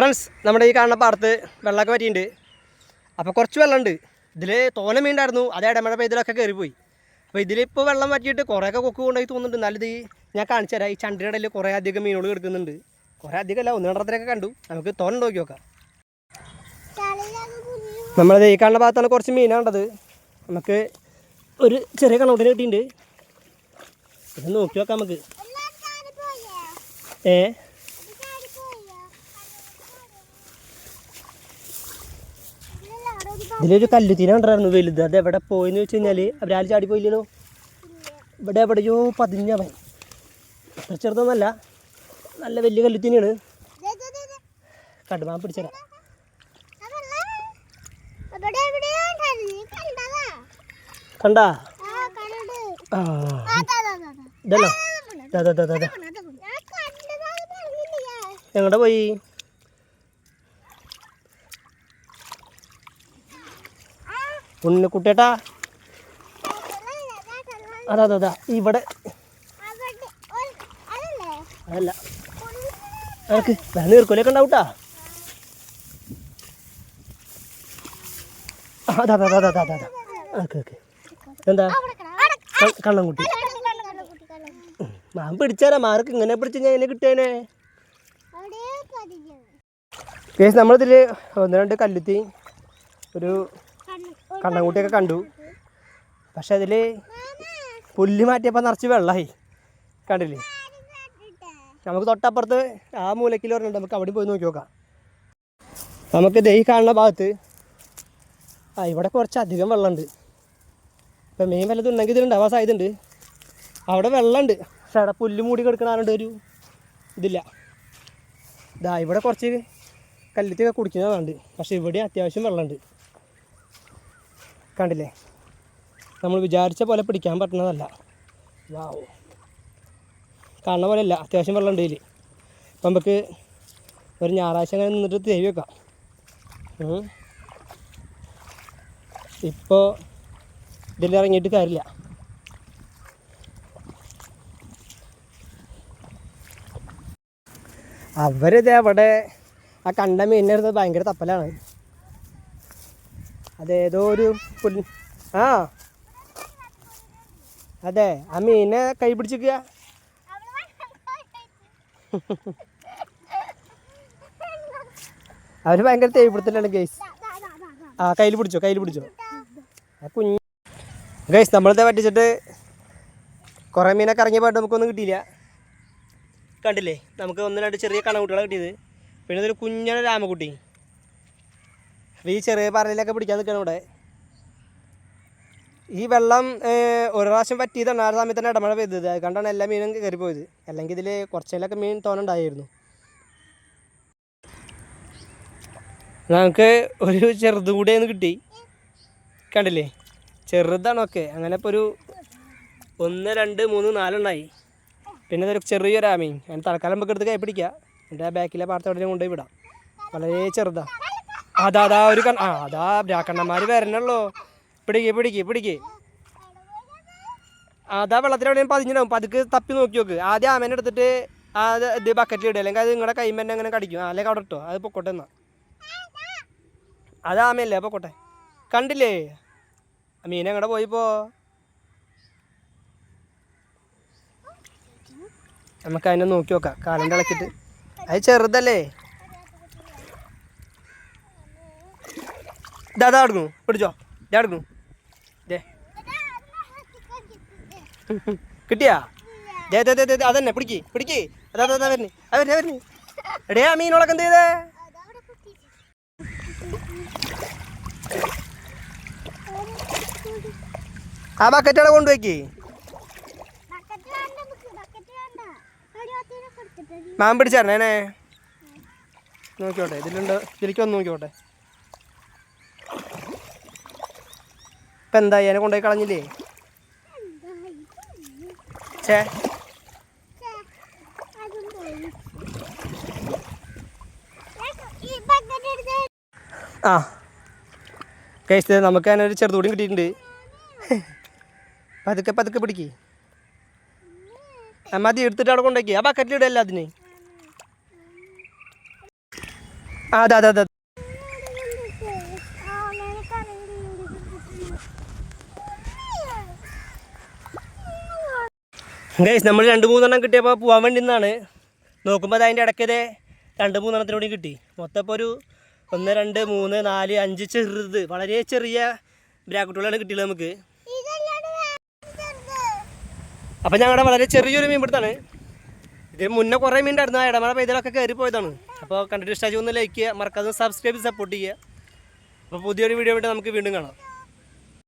Friends നമ്മുടെ ഈ കാണുന്ന പാടത്ത് വെള്ളമൊക്കെ പറ്റിയിട്ടുണ്ട് അപ്പോൾ കുറച്ച് വെള്ളമുണ്ട്. ഇതിൽ തോന മീനുണ്ടായിരുന്നു. അത് ഇടമഴ പെയ്തിലൊക്കെ കയറിപ്പോയി അപ്പോൾ ഇതിലിപ്പോൾ വെള്ളം പറ്റിയിട്ട് കുറേയൊക്കെ കൊക്ക് കൊണ്ടായി തോന്നുന്നുണ്ട്. ഇത് ഞാൻ കാണിച്ചു തരാം. ഈ ചണ്ടിയുടെ ഇടയിൽ കുറേ അധികം മീനുകൾ കിടക്കുന്നുണ്ട്. കുറേ അധികം അല്ല ഒന്ന് രണ്ടരത്തിനൊക്കെ കണ്ടു. നമുക്ക് തോന നോക്കി നോക്കാം. നമ്മളത് ഈ കാണുന്ന ഭാഗത്താണ് കുറച്ച് മീനാണ്ടത് നമുക്ക് ഒരു ചെറിയ കണോട്ടിന് കിട്ടിയിട്ടുണ്ട്. ഇത് നോക്കി നോക്കാം നമുക്ക്. ഏ? ഇതിലൊരു കല്ലുത്തീന കണ്ടായിരുന്നു വലുത്. അത് എവിടെ പോയെന്ന് വെച്ച് കഴിഞ്ഞാൽ അവരാൾ ചാടി പോയില്ലല്ലോ ഇവിടെ എവിടെയോ പതിഞ്ഞവൻ അത്ര ചെറുതൊന്നല്ല നല്ല വലിയ കല്ലുത്തീനയാണ് കടുമാൻ പിടിച്ചതാ കണ്ടാ? ഇതല്ലോ. എങ്ങോട്ടാ പോയി? ഉണ്ണിക്കുട്ടേട്ടാ അതാ അതാ അതാ ഇവിടെ. അതല്ല. എനിക്ക് നീർക്കൊലൊക്കെ ഉണ്ടാവൂട്ടാ അതാ അതാ അതാ അതാ അതാ ഓക്കെ ഓക്കെ. എന്താ കള്ളം കള്ളൻകുട്ടി. മാൻ പിടിച്ചാലാ മാർക്ക് ഇങ്ങനെ പിടിച്ച് ഞാൻ എന്നെ കിട്ടിയേനെ. കേസ് നമ്മളിതിൽ ഒന്ന് രണ്ട് കല്ലുത്തി ഒരു കണ്ണൻകുട്ടിയൊക്കെ കണ്ടു. പക്ഷെ അതിൽ പുല്ല് മാറ്റിയപ്പോൾ നിറച്ച് വെള്ളമായി കണ്ടില്ലേ? നമുക്ക് തൊട്ടപ്പുറത്ത് ആ മൂലക്കിൽ പറഞ്ഞിട്ട് നമുക്ക് അവിടെ പോയി നോക്കി നോക്കാം. നമുക്ക് ദൈ കാണുന്ന ഭാഗത്ത് ആ ഇവിടെ കുറച്ച് അധികം വെള്ളമുണ്ട്. ഇപ്പം മെയിൻ വല്ലതും ഉണ്ടെങ്കിൽ ഇതിലുണ്ടാവാൻ സാധ്യതയുണ്ട് അവിടെ വെള്ളമുണ്ട്. പക്ഷെ അവിടെ പുല്ല് മൂടി കിടക്കണാറുണ്ട് ഒരു ഇതില്ല. ഇതാ ഇവിടെ കുറച്ച് കല്ലിത്തൊക്കെ കുടിക്കുന്നതാണ് പക്ഷെ ഇവിടെ അത്യാവശ്യം വെള്ളമുണ്ട്. കണ്ടില്ലേ? നമ്മൾ വിചാരിച്ച പോലെ പിടിക്കാൻ പറ്റുന്നതല്ല. വാവ് കാണുന്ന പോലെ അല്ല അത്യാവശ്യം വെള്ളം ഉണ്ട് ഇതിൽ അപ്പം നമുക്ക് ഒരു ഞായറാഴ്ച അങ്ങനെ നിന്നിട്ട് തേവി വെക്കാം. ഇപ്പോൾ ഇതിൽ ഇറങ്ങിയിട്ട് കാര്യമില്ല. അവരിത് അവിടെ ആ കണ്ട മീനിനെടുത്ത് ഭയങ്കര തപ്പലാണ്. അതേതോ ഒരു ആ. അതെ ആ മീനെ കൈ പിടിച്ചിരിക്കുക അവർ ഭയങ്കര തേയ്പിടുത്തലാണ് ഗൈസ്. ആ കയ്യിൽ പിടിച്ചോ കയ്യിൽ പിടിച്ചോ. ആ കുഞ്ഞ്. ഗൈസ് നമ്മളിത് പറ്റിച്ചിട്ട് കുറേ മീനൊക്കെ ഇറങ്ങിയ പാട്ട് നമുക്കൊന്നും കിട്ടിയില്ല. കണ്ടില്ലേ? നമുക്ക് ഒന്ന് രണ്ട് ചെറിയ കണക്കുട്ടികളെ കിട്ടിയത്. പിന്നെ ഇതൊരു കുഞ്ഞാണ് രാമക്കുട്ടി അപ്പോൾ ഈ ചെറിയ പറയിലൊക്കെ പിടിക്കാൻ നിൽക്കണം ഇവിടെ. ഈ വെള്ളം ഒരു പ്രാവശ്യം പറ്റിയതാണ് ആ സമയത്ത് തന്നെ ഇടമഴ പെയ്തത്. അത് കണ്ടാണ് എല്ലാ മീനും കയറിപ്പോയത് അല്ലെങ്കിൽ ഇതിൽ കുറച്ചേലൊക്കെ മീൻ തോന്നുണ്ടായിരുന്നു നമുക്ക് ഒരു ചെറുതും കൂടെ ഒന്ന് കിട്ടി. കണ്ടില്ലേ? ചെറുതാണൊക്കെ അങ്ങനെ ഇപ്പോൾ ഒരു ഒന്ന് രണ്ട് മൂന്ന് നാലുണ്ടായി പിന്നെ ഇതൊരു ചെറിയൊരു ആമീൻ. അങ്ങനെ തൽക്കാലം നമുക്ക് എടുത്ത് കൈ പിടിക്കാം. എന്റെ ബാക്കിലെ പാർത്തവിടെ കൊണ്ടുപോയി വിടാം. വളരെ ചെറുതാ. അതാ അതാ ഒരു കണ്ണ. ആ അതാ രാക്കണ്ണന്മാർ വരണല്ലോ പിടിക്ക് പിടിക്ക് പിടിക്ക്. അതാ വെള്ളത്തിലെവിടെയും പതിഞ്ഞിടാവും. പതുക്കെ തപ്പി നോക്കി നോക്ക്. ആദ്യം ആമേനെ എടുത്തിട്ട് ആ ഇത് ബക്കറ്റിൽ ഇടുക അല്ലെങ്കിൽ അത് നിങ്ങളുടെ കൈമന്നെ അങ്ങനെ കടിക്കും. അല്ലെങ്കിൽ അവിടെ ഇട്ടോ. അത് പൊക്കോട്ടെ എന്നാ. അത് ആമയല്ലേ പൊക്കോട്ടെ. കണ്ടില്ലേ? മീൻ എങ്ങടെ പോയിപ്പോ നമുക്ക് അതിനെ നോക്കി നോക്കാം. കാലം ഇളക്കിട്ട് അത് ചെറുതല്ലേ? ഇതാ അടുക്കണു പിടിച്ചോ. ഇതാ അടുക്കണു ദേ. കിട്ടിയാ? ദേ ദേ ദേ ദേ ദേ, അതന്നെ. പിടിക്ക് പിടിക്ക്. അതാ അതാ, വരുന്നേ. അത് വരുന്നേ വരുന്നേ. എടേ ആ മീനോളൊക്കെ എന്ത് ചെയ്തേ? ആ ബക്കറ്റ് അവിടെ കൊണ്ടുപോയിക്ക്. മാൻ പിടിച്ചാരണേ നോക്കിയോട്ടെ ഇതിലുണ്ട്. ഇതിലേക്ക് വന്ന് നോക്കിയോട്ടെ ഇപ്പം എന്തായി അതിനെ കൊണ്ടുപോയി കളഞ്ഞില്ലേ? ചേ ആ. കഴിച്ചത് നമുക്ക് അതിനൊരു ചെറുതൂടി കിട്ടിയിട്ടുണ്ട്. പതുക്കെ പതുക്കെ പിടിക്ക്. മതി എടുത്തിട്ട് അവിടെ കൊണ്ടുപോയി ആ ബക്കറ്റിൽ ഇടല്ല അതിന് അതെ അതെ അതെ. ഗൈസ് നമ്മൾ രണ്ട് മൂന്നെണ്ണം കിട്ടിയപ്പോൾ പോകാൻ വേണ്ടി നിന്നാണ്. നോക്കുമ്പോൾ അത് അതിന്റെ ഇടയ്ക്കതേ രണ്ട് മൂന്നെണ്ണത്തിനോടും കിട്ടി. മൊത്തം ഇപ്പോൾ ഒരു ഒന്ന് രണ്ട് മൂന്ന് നാല് അഞ്ച് ചെറുത്. വളരെ ചെറിയ ബ്രാക്കറ്റുകളാണ് കിട്ടിയത് നമുക്ക്. അപ്പം ഞങ്ങളുടെ വളരെ ചെറിയൊരു മീൻ പിടുത്താണ്. ഇത് മുന്നേ കുറേ മീൻ ഉണ്ടായിരുന്നു. ആ ഇടമഴ പെയ്തലൊക്കെ കയറി പോയതാണ്. അപ്പോൾ കണ്ടിട്ട് ഇഷ്ടമായി ഒന്ന് ലൈക്ക് ചെയ്യുക മറക്കാതെ സബ്സ്ക്രൈബ് സപ്പോർട്ട് ചെയ്യുക. അപ്പോൾ പുതിയൊരു വീഡിയോ വേണ്ടി നമുക്ക് വീണ്ടും കാണാം.